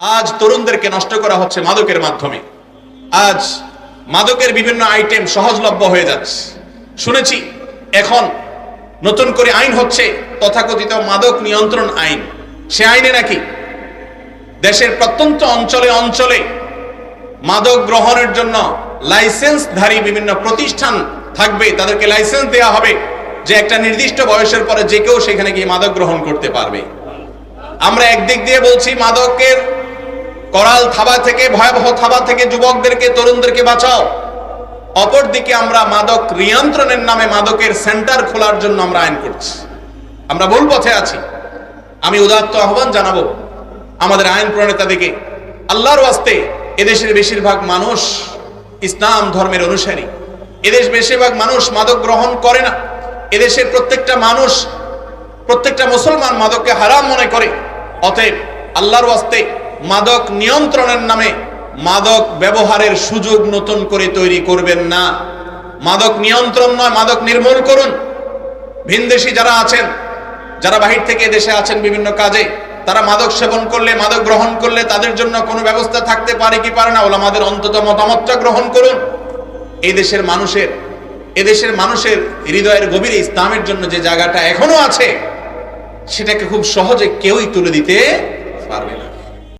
আজ তরুণদেরকে নষ্ট করা হচ্ছে মাদকের মাধ্যমে। আজ মাদকের বিভিন্ন আইটেম সহজলভ্য হয়ে যাচ্ছে। শুনেছি, এখন নতুন করে আইন হচ্ছে, তথাকথিত মাদক নিয়ন্ত্রণ আইন। সে আইনে নাকি? দেশের প্রত্যন্ত অঞ্চলে অঞ্চলে মাদক গ্রহণের জন্য লাইসেন্সধারী বিভিন্ন প্রতিষ্ঠান থাকবে, তাদেরকে লাইসেন্স দেওয়া হবে যে একটা নির্দিষ্ট বয়সের পরে যে কেউ সেখানে গিয়ে মাদক গ্রহণ করতে পারবে। আমরা একদিক দিয়ে বলছি, মাদকের করাল থাবা থেকে, ভয়াবহ থাবা থেকে যুবকদেরকে, তরুণদেরকে বাঁচাও। অপরদিকে আমরা মাদক নিয়ন্ত্রণের নামে মাদকের সেন্টার খোলার জন্য আমরা আইন করছি। আমরা ভুল পথে আছি। আমি উদাত্ত আহ্বান জানাব আমাদের আইন প্রণেতাদিকে আল্লাহর ওয়াস্তে এদেশের বেশিরভাগ মানুষ ইসলাম ধর্মের অনুসারী। এদেশ বেশিরভাগ মানুষ মাদক গ্রহণ করে না। এদেশের প্রত্যেকটা মানুষ, প্রত্যেকটা মুসলমান মাদককে হারাম মনে করে। অতএব আল্লাহর ওয়াস্তে মাদক নিয়ন্ত্রণের নামে মাদক ব্যবহারের সুযোগ নতুন করে তৈরি করবেন না। মাদক নিয়ন্ত্রণ নয়, মাদক নির্মূল করুন। ভিনদেশি যারা আছেন, যারা বাহির থেকে দেশে আছেন বিভিন্ন কাজে, তারা মাদক সেবন করলে, মাদক গ্রহণ করলে তাদের জন্য কোনো ব্যবস্থা থাকতে পারে কি পারে না ওলামাদের অন্তত মতামতটা গ্রহণ করুন। এই দেশের মানুষের এদেশের মানুষের হৃদয়ের গভীরে ইসলামের জন্য যে জায়গাটা এখনও আছে, সেটাকে খুব সহজে কেউই তুলে দিতে পারবে